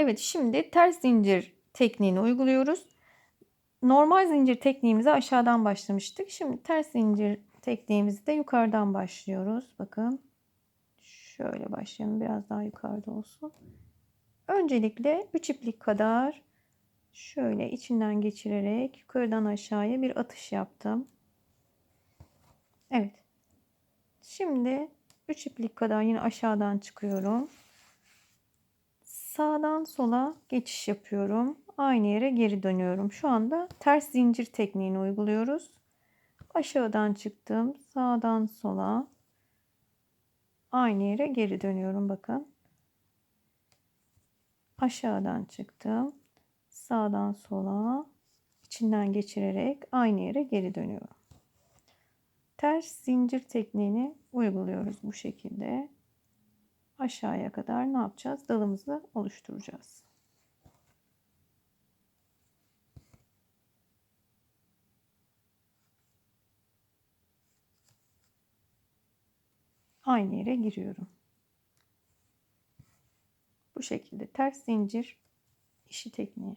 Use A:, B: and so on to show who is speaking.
A: Evet şimdi ters zincir tekniğini uyguluyoruz. Normal zincir tekniğimize aşağıdan başlamıştık. Şimdi ters zincir tekniğimizde yukarıdan başlıyoruz. Bakın şöyle başlayalım biraz daha yukarıda olsun. Öncelikle 3 iplik kadar şöyle içinden geçirerek yukarıdan aşağıya bir atış yaptım. Evet. Şimdi 3 iplik kadar yine aşağıdan çıkıyorum. Sağdan sola geçiş yapıyorum. Aynı yere geri dönüyorum. Şu anda ters zincir tekniğini uyguluyoruz. Aşağıdan çıktım. Sağdan sola. Aynı yere geri dönüyorum bakın. Aşağıdan çıktım. Sağdan sola. içinden geçirerek aynı yere geri dönüyorum. Ters zincir tekniğini uyguluyoruz bu şekilde aşağıya kadar ne yapacağız? Dalımızı oluşturacağız. Aynı yere giriyorum. Bu şekilde ters zincir işi tekniği.